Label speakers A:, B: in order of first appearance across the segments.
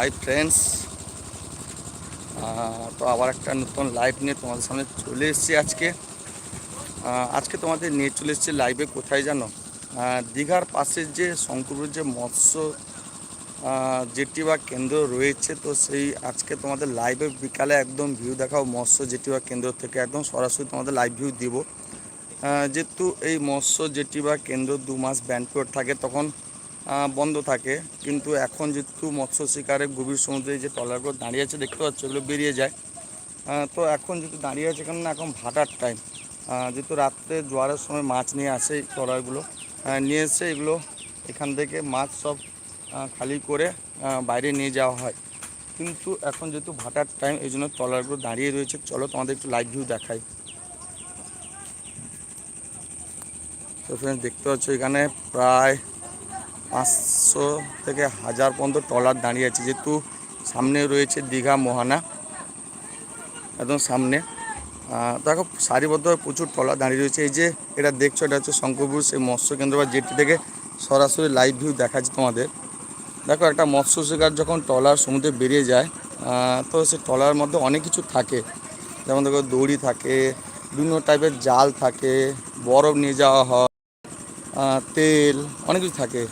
A: Hi friends তো আবার একটা নতুন লাইভ নিয়ে তোমাদের সামনে চলে এসেছি আজকে। আজকে তোমাদের নিয়ে চলে এসেছি লাইভে কোথায় জানো? দীঘার পাশের যে শঙ্করপুর যে মৎস্য জেটি বা কেন্দ্র রয়েছে, তো সেই আজকে তোমাদের লাইভে বিকালে একদম ভিউ দেখাও মৎস্য, জেটি বা কেন্দ্র থেকে। একদম সরাসরি তোমাদের লাইভ ভিউ দিব। যেহেতু এই মৎস্য, জেটি বা কেন্দ্র দু মাস ব্যান পিরিয়ড থাকে, তখন বন্ধ থাকে। কিন্তু এখন যেহেতু মৎস্য শিকারে গভীর সমুদ্রে যে ট্রলারগুলো দাঁড়িয়ে আছে, দেখতে পাচ্ছ এগুলো বেরিয়ে যায়। তো এখন যেহেতু দাঁড়িয়ে আছে কেন না এখন ভাটার টাইম যেহেতু রাত্রে জোয়ারের সময় মাছ নিয়ে আসে এই ট্রলারগুলো নিয়ে এসে এগুলো এখান থেকে মাছ সব খালি করে বাইরে নিয়ে যাওয়া হয়। কিন্তু এখন যেহেতু ভাটার টাইম এই জন্য ট্রলারগুলো দাঁড়িয়ে রয়েছে। চলো তোমাদের একটু লাইভ ভিউ দেখাই। তো ফ্রেন্ডস দেখতে পাচ্ছ এখানে প্রায় পাঁচশো থেকে হাজার পর্যন্ত ট্রলার দাঁড়িয়ে আছে, যেহেতু সামনে রয়েছে দীঘা, মোহানা, একদম সামনে। দেখো, সারিবদ্ধভাবে প্রচুর ট্রলার দাঁড়িয়ে রয়েছে। এই যে এটা দেখছ, এটা হচ্ছে শঙ্করপুর সেই মৎস্য কেন্দ্র বা জেটি থেকে সরাসরি লাইভ ভিউ দেখাচ্ছে তোমাদের। দেখো, একটা মৎস্য শিকার যখন ট্রলার সমুদ্রে বেরিয়ে যায় তো সেই ট্রলার মধ্যে অনেক কিছু থাকে। যেমন দেখো, দড়ি থাকে, বিভিন্ন টাইপের জাল থাকে, বরফ নিয়ে যাওয়া হয় তেল, অনেক কিছু থাকে।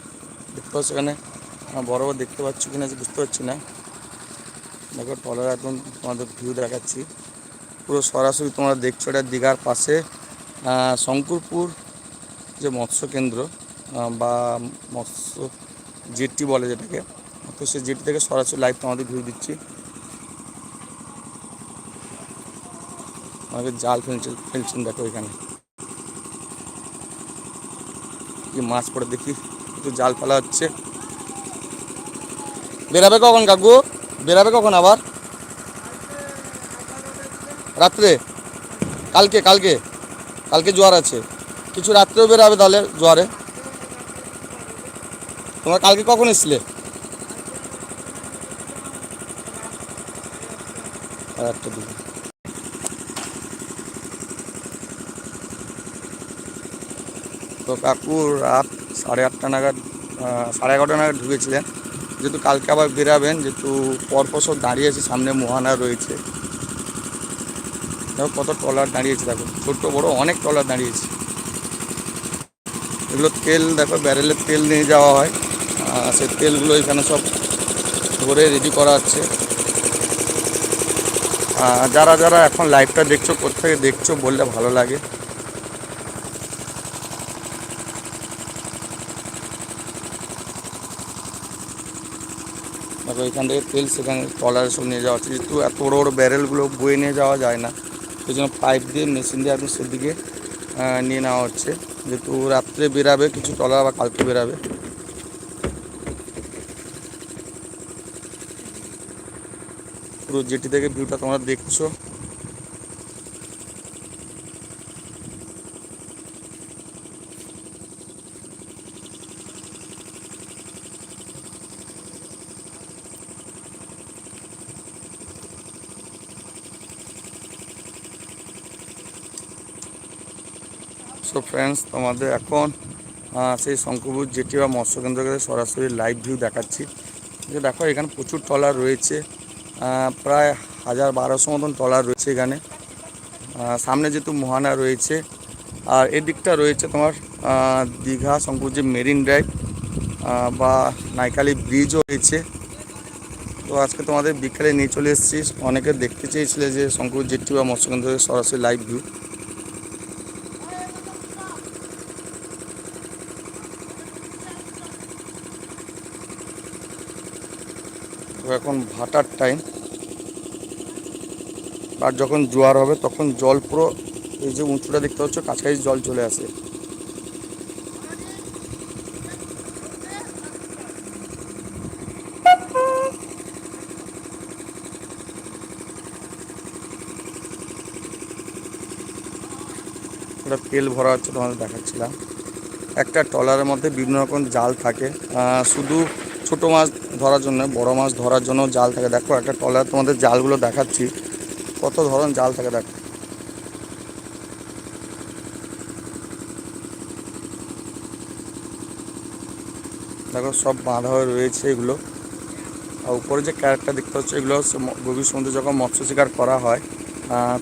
A: দেখতে পাচ্ছ এখানে? বরফ দেখতে পাচ্ছ কিনা বুঝতে পারছি না। দেখো, ট্রলার একদম তোমাদের ভিউ দেখাচ্ছি। পুরো সরাসরি তোমরা দেখছ এটা দীঘার পাশে শঙ্করপুর যে মৎস্য কেন্দ্র বা মৎস্য জেটি বলে যেটাকে। তো সেই জেটি থেকে সরাসরি লাইভ তোমাদের ভিউ দিচ্ছি। আমাকে জাল ফেলছে, ফেলছেন দেখো এখানে। কি মাছ পড়ে দেখি। একটু জাল ফেলা হচ্ছে। বেরাবে কখন কাকু? বেরাবে কখন আবার? রাত্রে? কালকে কালকে? কালকে জোয়ার আছে। কিছু রাত্রেও বেরাবে তাহলে জোয়ারে। তোমরা কালকে কখন এসছিলে? একটা দিকে তো কাকু, রাত সাড়ে আটটা নাগাদ সাড়ে এগারোটা নাগাদ ঢুকেছিলেন। যেহেতু কালকে আবার বেরাবেন, যেহেতু পরপর সব দাঁড়িয়েছে সামনে মোহানা রয়েছে। দেখো কত ট্রলার দাঁড়িয়েছে দেখো। ছোট্ট, বড়, অনেক ট্রলার দাঁড়িয়েছে এগুলো তেল, দেখো, ব্যারেলের তেল নিয়ে যাওয়া হয়। সেই তেলগুলো এখানে সব ভরে রেডি করা হচ্ছে যারা যারা এখন লাইভটা দেখছ কোথেকে দেখছ বললে ভালো লাগে। দেখো এখান থেকে তেল সেখানে ট্রলারে সব নিয়ে যাওয়া হচ্ছে। যেহেতু এত বড় বড় ব্যারেলগুলো বয়ে নিয়ে যাওয়া যায় না। সেই জন্য পাইপ দিয়ে মেশিন দিয়ে আপনি সেদিকে নিয়ে নেওয়া হচ্ছে। যেহেতু রাত্রে বেরাবে, কিছু ট্রলার বা কালকে বেরাবে। পুরো জেটি থেকে ভিউটা তোমরা দেখছ। সো ফ্রেন্ডস তোমাদের এখন সেই শঙ্করপুর জেটি বা মৎস্য কেন্দ্র থেকে সরাসরি লাইভ ভিউ দেখাচ্ছি। যে দেখো, এখানে প্রচুর ট্রলার রয়েছে। প্রায় হাজার বারোশো মতন ট্রলার রয়েছে এখানে। সামনে যেহেতু মোহানা রয়েছে, আর এদিকটা রয়েছে তোমার দীঘা শঙ্করপুর যে মেরিন ড্রাইভ বা নাইকালি ব্রিজও রয়েছে। তো আজকে তোমাদের বিকালে নিয়ে চলে এসেছি। অনেকে দেখতে চেয়েছিলে যে শঙ্করপুর জেটি বা মৎস্যকেন্দ্র সরাসরি লাইভ ভিউ তো এখন ভাটার টাইম আর যখন জোয়ার হবে, তখন জল পুরো এই যে উঁচুটা দেখতে পাচ্ছ, কাছাকাছি জল চলে আসে। তেল ভরা হচ্ছে তোমাদের দেখাচ্ছিলাম। একটা ট্রলারের মধ্যে বিভিন্ন রকম জাল থাকে। শুধু ছোট মাছ ধরার জন্য, বড় মাছ ধরার জন্য জাল থাকে। দেখো, একটা ট্রলার তোমাদের জালগুলো দেখাচ্ছি। কত ধরনের জাল থাকে দেখো। দেখো, সব বাঁধা হয়ে রয়েছে এগুলো। আর উপরে যে ক্যারেটটা দেখতে হচ্ছে এগুলো গভীর সমুদ্রে যখন মৎস্য শিকার করা হয়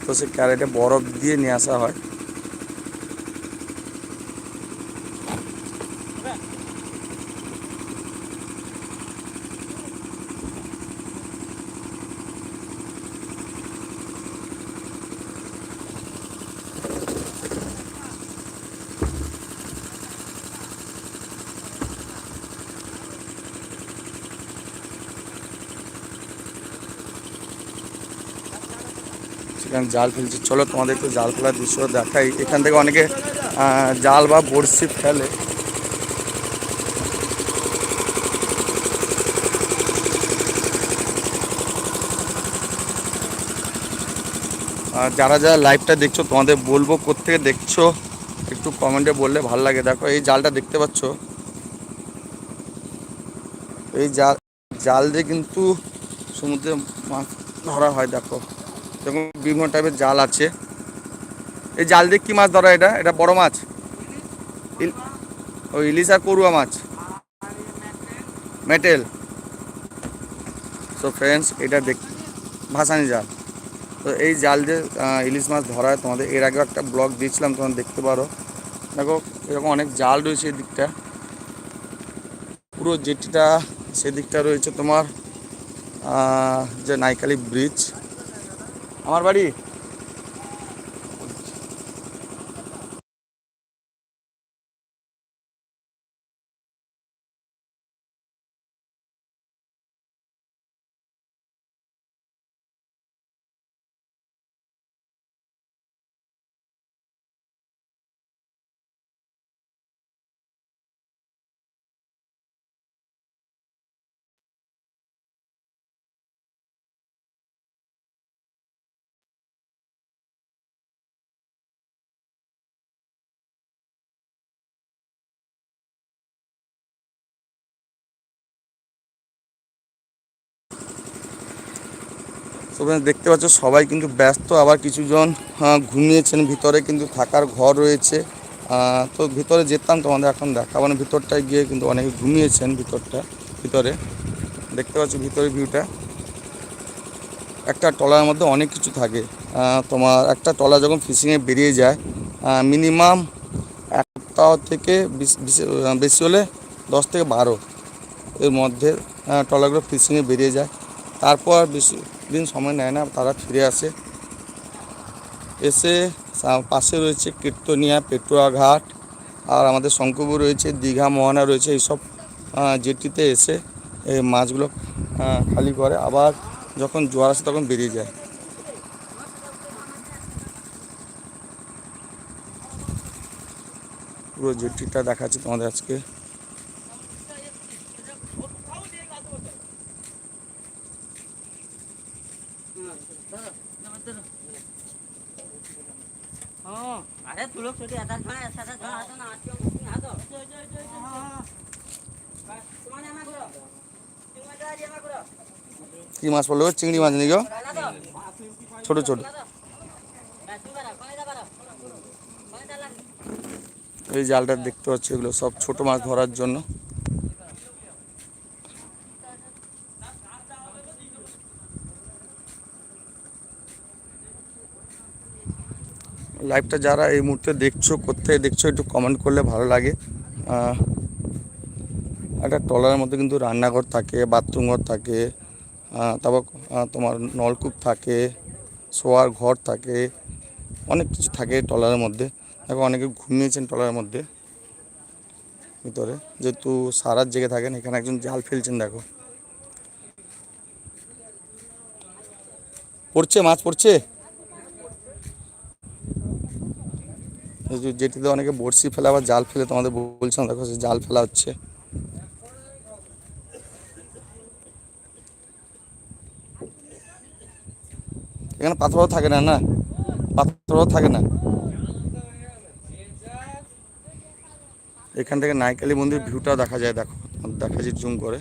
A: তো সেই ক্যারেটে বরফ দিয়ে নিয়ে আসা হয়। সেখানে জাল ফেলছে। চলো তোমাদের একটু জাল ফেলার দৃশ্য দেখাই। এখান থেকে অনেকে জাল বা বড়শি ফেলে। যারা যারা লাইভটা দেখছ, তোমাদের বলব কোথেকে দেখছ, একটু কমেন্টে বললে ভালো লাগে। দেখো, এই জালটা দেখতে পাচ্ছ? এই জাল জাল দিয়ে কিন্তু সমুদ্রে মাছ ধরা হয়, দেখো। দেখুন বিভিন্ন টাইপের জাল আছে। এই জাল দিয়ে কি মাছ ধরা এটা? এটা বড় মাছ? ও ইলিশ আর করুয়া মাছ? মেটেল। সো ফ্রেন্ডস এটা দেখ ভাসানি জাল। তো এই জাল আহ, ইলিশ মাছ ধরা হয়। তোমাদের এর আগেও একটা ব্লগ দিয়েছিলাম তোমরা দেখতে পারো। দেখো এরকম অনেক জাল রয়েছে এই দিকটা পুরো যেটিটা সেদিকটা রয়েছে তোমার যে নাইকালি ব্রিজ। আমার বাড়ি? তো দেখতে পাচ্ছ, সবাই কিন্তু ব্যস্ত। আবার কিছুজন ঘুমিয়েছেন। ভিতরে কিন্তু থাকার ঘর রয়েছে। তো ভিতরে যেতাম, তোমাদের এখন দেখাবো না। ভিতরটায় গিয়ে কিন্তু অনেকে ঘুমিয়েছেন ভিতরটা, ভিতরে। দেখতে পাচ্ছ ভিতরে ভিউটা। একটা টলার মধ্যে অনেক কিছু থাকে। তোমার একটা টলা যখন ফিশিংয়ে বেরিয়ে যায় মিনিমাম এক সপ্তাহ থেকে বেশি হলে দশ থেকে বারো এর মধ্যে টলাগুলো ফিশিংয়ে বেরিয়ে যায়। তারপর বেশি দিন সময় নেয় না, তারা ফিরে আসে। এসে পাশে রয়েছে কীর্তনিয়া পেটুয়া ঘাট আর আমাদের শঙ্করপুর রয়েছে, দীঘা, মোহনা রয়েছে, এইসব জেটিতে এসে এই মাছগুলো খালি করে। আবার যখন জোয়ার আসে তখন বেরিয়ে যায়। পুরো জেটিটা দেখাচ্ছি তোমাদের আজকে। কি মাছ পড়ল চিংড়ি মাছ
B: নাকি
A: ছোট ছোট। এই জালটা দেখতে পাচ্ছি, এগুলো সব ছোট মাছ ধরার জন্য। লাইভটা যারা এই মুহূর্তে দেখছ, কোথায় দেখছ, একটু কমেন্ট করলে ভালো লাগে। একটা ট্রলারের মধ্যে কিন্তু রান্নাঘর থাকে, বাথরুম ঘর থাকে। তারপর তোমার নলকূপ থাকে, শোয়ার ঘর থাকে, অনেক কিছু থাকে ট্রলারের মধ্যে। এখন অনেকে ঘুমিয়েছেন ট্রলারের মধ্যে, ভিতরে। যেহেতু সারাত জেগে থাকেন, এখানে একজন জাল ফেলছেন, দেখো। পড়ছে, মাছ পড়ছে? যেটিতে অনেকে বড়শি ফেলে, আবার জাল ফেলে তোমাদের বলছিলাম, দেখো, সে জাল ফেলা হচ্ছে। এখানে পাথরও থাকে না না? পাথরও থাকে না। এখান থেকে নাইকালি মন্দির ভিউটা দেখা যায়, দেখো। দেখা যায় জুম করে।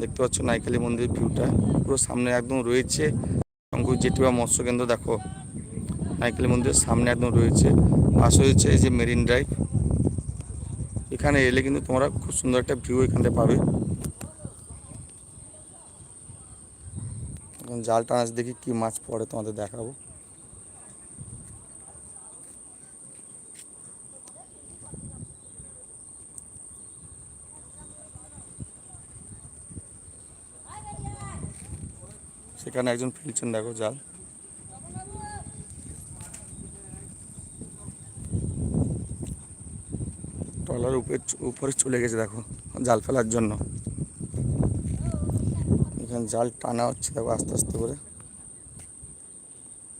A: দেখতে পাচ্ছ নাইকালি মন্দির ভিউটা। পুরো সামনে একদম রয়েছে শঙ্কুর জেটি বা মৎস্য কেন্দ্র, দেখো। নাইকালি মন্দিরের সামনে একদম রয়েছে। পাশে হয়েছে এই যে মেরিন ড্রাইভ। এখানে এলে কিন্তু তোমরা খুব সুন্দর একটা ভিউ এখান পাবে এখন জাল টানা আছে, দেখি কি মাছ পড়ে তোমাদের দেখাবো। সেখানে একজন ফেলছেন দেখো জাল। ট্রলার উপরে উপরে চলে গেছে দেখো জাল ফেলার জন্য। এখানে জাল টানা হচ্ছে, দেখো আস্তে আস্তে করে।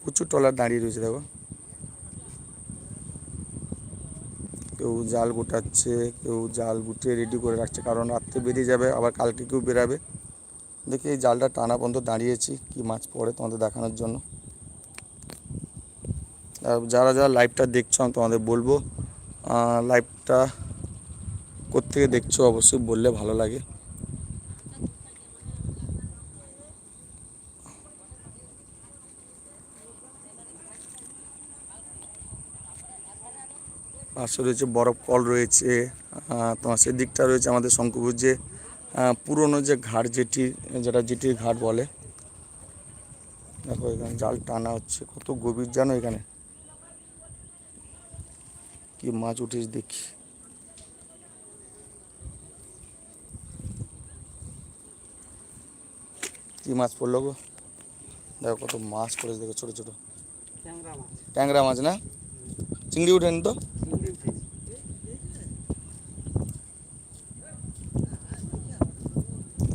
A: প্রচুর ট্রলার দাঁড়িয়ে রয়েছে, দেখো। কেউ জাল গোটাচ্ছে, কেউ জাল গুটিয়ে রেডি করে রাখছে, কারণ রাত্রে বেরিয়ে যাবে, আবার কালকে কেউ বেরাবে। দেখি এই জালটা টানা পর্যন্ত দাঁড়িয়েছি, কি মাছ পড়ে তোমাদের দেখানোর জন্য। যারা যারা লাইভটা দেখছ, আমি তোমাদের বলব লাইভটা কোত্থেকে দেখছ, অবশ্যই বললে ভালো লাগে। পাশে রয়েছে বরফ কল রয়েছে তোমার সেদিকটা রয়েছে আমাদের শঙ্কুপুর যে পুরনো যে ঘাট যেটি যেটা যেটির ঘাট বলে। দেখো এখানে জাল টানা হচ্ছে কত গভীর জানো এখানে? কি মাছ উঠিস দেখি। কি মাছ পড়ল গো? দেখো কত মাছ পড়েছে দেখো ছোট ছোট।
B: ট্যাংরা মাছ
A: না? চিংড়ি উঠেনি তো
B: চিংড়ি উঠেছে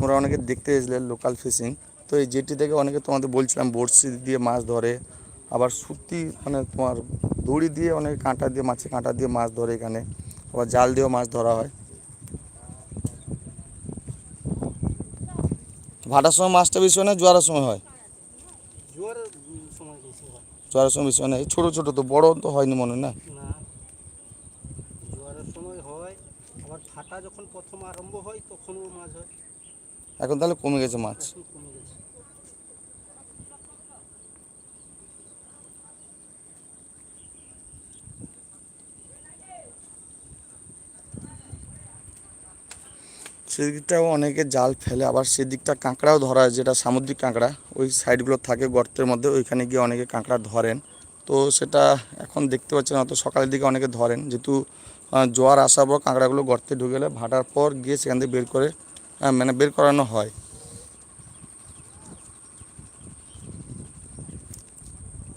A: তোমরা অনেকে দেখতে এসলে লোকাল ফিশিং তো এই জেটি থেকে অনেকে তোমাদের বলছিলাম, বড়শি দিয়ে মাছ ধরে। আবার সুতি মানে তোমার দড়ি দিয়ে অনেকে কাঁটা দিয়ে মাছে কাঁটা দিয়ে মাছ ধরে এখানে। আবার জাল দিয়েও মাছ ধরা হয়। ভাটার সময় মাছটা বেশি হয় না, জোয়ারের সময় হয়?
B: জোয়ারের সময় বেশি হয়
A: না। ছোটো ছোটো তো, বড় তো হয়নি মনে না?
B: হয়। যখন প্রথম আরম্ভ হয়, তখনও মাছ হয়।
A: এখন তাহলে কমে গেছে মাছ। সেদিকটাও অনেকে জাল ফেলে, আবার সেদিকটা কাঁকড়াও ধরা যেটা সামুদ্রিক কাঁকড়া। ওই সাইডগুলো থাকে গর্তের মধ্যে, ওইখানে গিয়ে অনেকে কাঁকড়া ধরেন। তো সেটা এখন দেখতে পাচ্ছেন অত সকালের দিকে অনেকে ধরেন। যেহেতু জোয়ার আসার পর কাঁকড়াগুলো গর্তে ঢুকে গেলে, ভাটার পর গিয়ে সেখান থেকে বের করে মানে বের করানো হয়।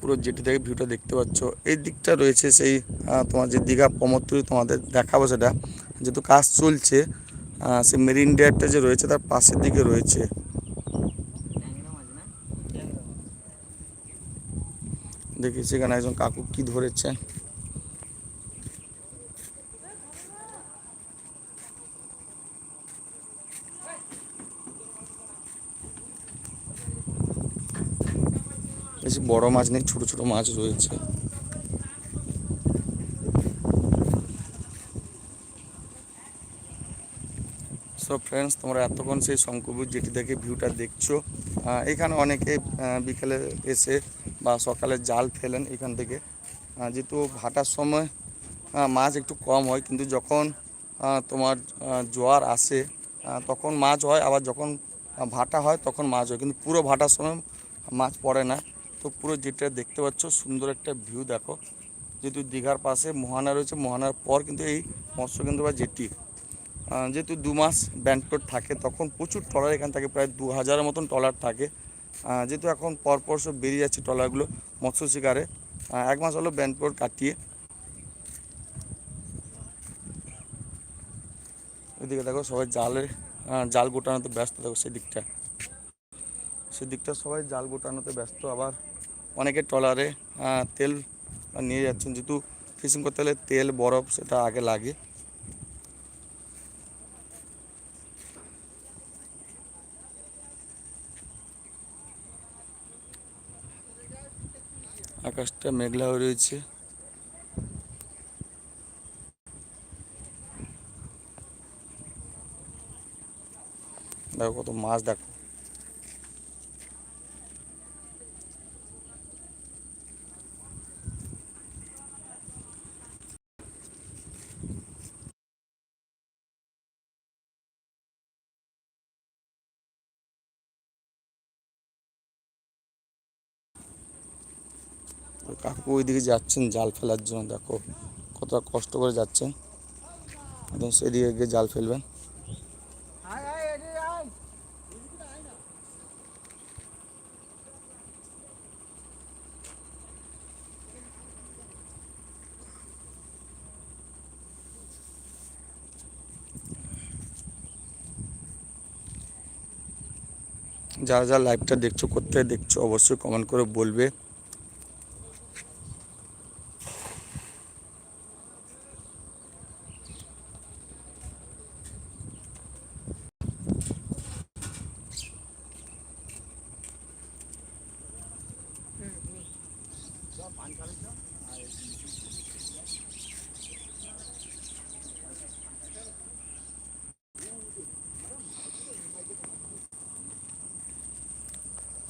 A: পুরো যেটি থেকে ভিউটা দেখতে পাচ্ছ। এই দিকটা রয়েছে সেই তোমার যে দীঘা প্রমোত্তরী তোমাদের দেখাবো সেটা। যেহেতু কাজ চলছে সেই মেরিন ড্রাইভটা যে রয়েছে তার পাশের দিকে রয়েছে। দেখি সেখানে একজন কাকু কি ধরেছেন। বেশি বড় মাছ নেই, ছোট ছোট মাছ রয়েছে। সো ফ্রেন্ডস তোমরা এতক্ষণ সেই শঙ্কুপুর যেটি থেকে ভিউটা দেখছ। এখানে অনেকে বিকেলে এসে বা সকালে জাল ফেলেন এখান থেকে। যেহেতু ভাটার সময় মাছ একটু কম হয়, কিন্তু যখন তোমার জোয়ার আসে তখন মাছ হয়, আবার যখন ভাটা হয়, তখন মাছ হয়। কিন্তু পুরো ভাটার সময় মাছ পড়ে না। তো পুরো যেটা দেখতে পাচ্ছ, সুন্দর একটা ভিউ দেখো। যেহেতু দীঘার পাশে মোহানা রয়েছে, মোহানার পর কিন্তু এই মৎস্যকেন্দ্র বা জেটি। যেহেতু দু মাস ব্যান্ডটোর থাকে, তখন প্রচুর ট্রলার এখান থাকে, প্রায় দু হাজারের মতন ট্রলার থাকে। যেহেতু এখন পরপর সব বেরিয়ে যাচ্ছে ট্রলারগুলো, মৎস্য শিকারে। এক মাস হলো ব্যান্ডটোর কাটিয়ে। এদিকে দেখো সবাই জালে জাল গোটানোতে ব্যস্ত, দেখো সেদিকটা। সেদিকটা সবাই জাল গোটানোতে ব্যস্ত, আবার অনেকে ট্রলারে তেল নিয়ে যাচ্ছেন। যেহেতু ফিশিং করতে হলে তেল, বরফ, সেটা আগে লাগে। আকাশটা মেঘলা হয়ে রয়েছে। দেখো কত মাছ দেখো কাকু ওইদিকে যাচ্ছেন জাল ফেলার জন্য, দেখো কতটা কষ্ট করে যাচ্ছেন। একদম সেদিকে গিয়ে জাল ফেলবেন। যারা যারা লাইভটা দেখছ কোথায় দেখছ, অবশ্যই কমেন্ট করে বলবে।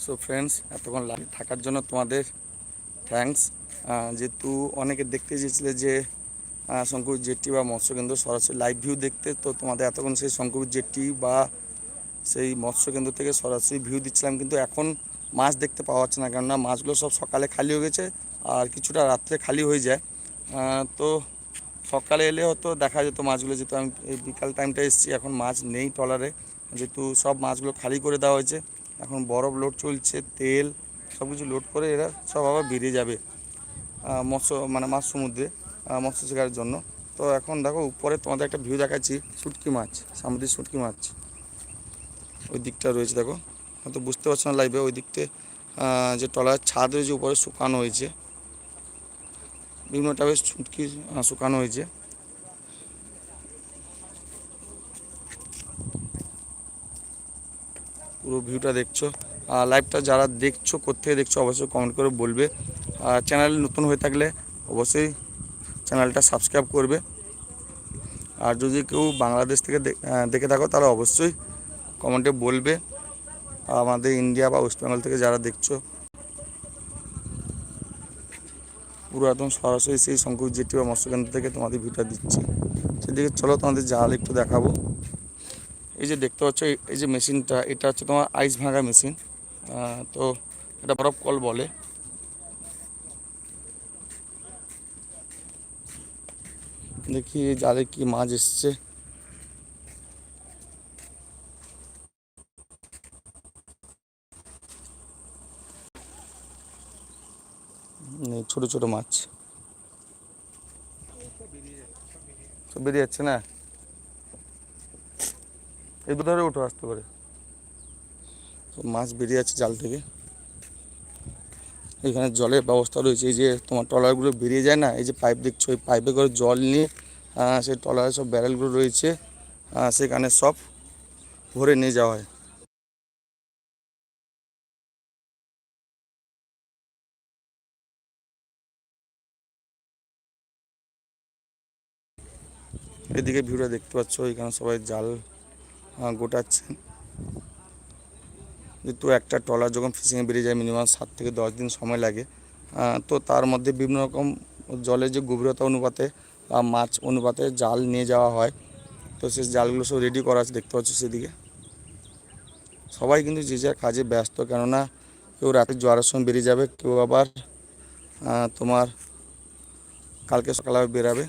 A: সো ফ্রেন্ডস এতক্ষণ লাইভ থাকার জন্য তোমাদের থ্যাঙ্কস যেহেতু অনেকে দেখতে চেয়েছিলে যে শঙ্কুর জেটটি বা মৎস্যকেন্দ্র সরাসরি লাইভ ভিউ দেখতে, তো তোমাদের এতক্ষণ সেই শঙ্কুর জেটটি বা সেই মৎস্যকেন্দ্র থেকে সরাসরি ভিউ দিচ্ছিলাম। কিন্তু এখন মাছ দেখতে পাওয়া যাচ্ছে না, কেননা মাছগুলো সব সকালে খালি হয়ে গেছে আর কিছুটা রাত্রে খালি হয়ে যায়। তো সকালে এলে হয়তো দেখা যেত মাছগুলো, যেহেতু আমি এই বিকাল টাইমটা এসেছি, এখন মাছ নেই ট্রলারে। যেহেতু সব মাছগুলো খালি করে দেওয়া হয়েছে এখন বরফ লোড চলছে, তেল সব কিছু লোড করে এরা সব আবার বেরিয়ে যাবে মৎস্য মানে মাছ সমুদ্রে মৎস্য শিকারের জন্য। তো এখন দেখো উপরে তোমাদের একটা ভিউ দেখাচ্ছি, শুটকি মাছ, সামুদ্রিক শুটকি মাছ। ওই দিকটা রয়েছে দেখো, হয়তো বুঝতে পারছ না লাইভে ওই দিকতে যে টলার ছাদ রয়েছে, উপরে শুকানো হয়েছে। বিভিন্ন টাইপের শুটকি শুকানো হয়েছে। পুরো ভিউটা দেখছ লাইভটা যারা দেখছ, কোথেকে দেখছ, অবশ্যই কমেন্ট করে বলবে। আর চ্যানেল নতুন হয়ে থাকলে অবশ্যই চ্যানেলটা সাবস্ক্রাইব করবে। আর যদি কেউ বাংলাদেশ থেকে দেখে থাকো, তাহলে অবশ্যই কমেন্টে বলবে। আমাদের ইন্ডিয়া বা ওয়েস্ট বেঙ্গল থেকে যারা দেখছ পুরো একদম সরাসরি সেই শঙ্কুর জেটি বা মৎস্যকেন্দ্র থেকে তোমাদের ভিউটা দিচ্ছি। সেদিকে চলো, তোমাদের জাল একটু দেখাবো। এই যে দেখতে পাচ্ছ, এই- যে মেশিনটা, এটা হচ্ছে তোমার আইস ভাঙা মেশিন। তো এটা বরফ কল বলে। দেখি জালে কি মাছ এসছে। ছোট ছোট মাছ। বেরিয়ে যাচ্ছে না? এই ধরে উঠো আসতে পারে মাছ বেরিয়ে যাচ্ছে জাল থেকে। এখানে জলের ব্যবস্থা রয়েছে, এই যে তোমার ট্রলারগুলো বেরিয়ে যায় না, এই যে পাইপ দেখছ ওই পাইপে করে জল নিয়ে সেই ট্রলারে সব ব্যারেলগুলো রয়েছে সেখানে সব ভরে নিয়ে যাওয়া হয়। এদিকে ভিউটা দেখতে পাচ্ছ, এখানে সবাই জাল গোটাচ্ছেন যেহেতু একটা ট্রলার যখন ফিশিংয়ে বেরিয়ে যায় মিনিমাম সাত থেকে দশ দিন সময় লাগে। তো তার মধ্যে বিভিন্ন রকম জলের যে গভীরতা অনুপাতে বা মাছ অনুপাতে জাল নিয়ে যাওয়া হয়। তো সে জালগুলো সব রেডি করা আছে, দেখতে পাচ্ছ সেদিকে। সবাই কিন্তু যে যার কাজে ব্যস্ত, কেননা কেউ রাতে জোয়ারের সময় বেরিয়ে যাবে, কেউ আবার তোমার কালকে সকালে বেরাবে।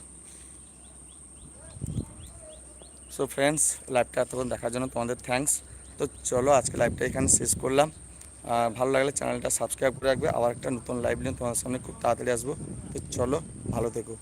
A: সো ফ্রেন্ডস লাইভটা এতক্ষণ দেখার জন্য তোমাদের থ্যাংকস তো চলো আজকে লাইভটা এখানে শেষ করলাম। ভালো লাগলে চ্যানেলটা সাবস্ক্রাইব করে রাখবে। আবার একটা নতুন লাইভ নিয়ে তোমাদের সামনে খুব তাড়াতাড়ি আসব। তো চলো, ভালো থেকো।